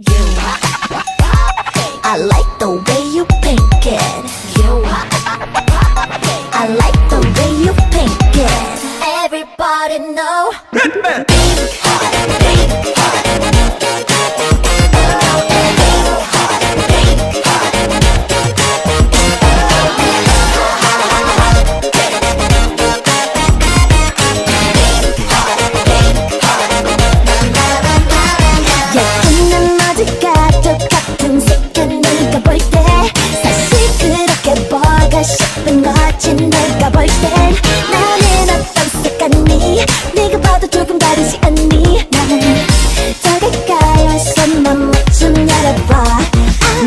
You I like the way you pink it. You I like the way you pink it. Everybody know. 예 거지 내가 볼 땐 나는 어떤 색 같니? 네가 봐도 조금 다르지 않니? 나는 더 가까이 와서 맘좀 열어봐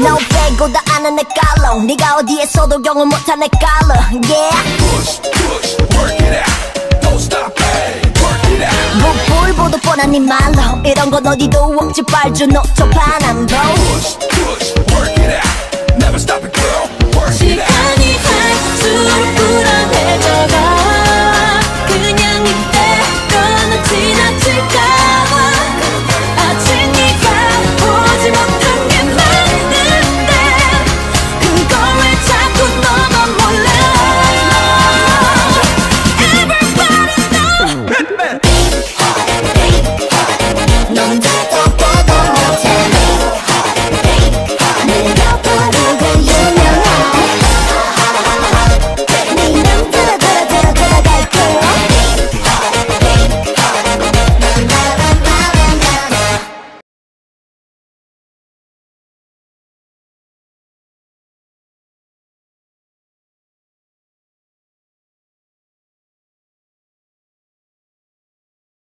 너 빼고 다 아는 내 깔로 네가 어디에서도 경험 못한 내 깔로 yeah. Push, push, work it out. Don't stop, hey, work it out. 뭐볼보도 뻔한 네 말로. 이런 건 어디도 없지. 빨주 노초 파남도 Push, push,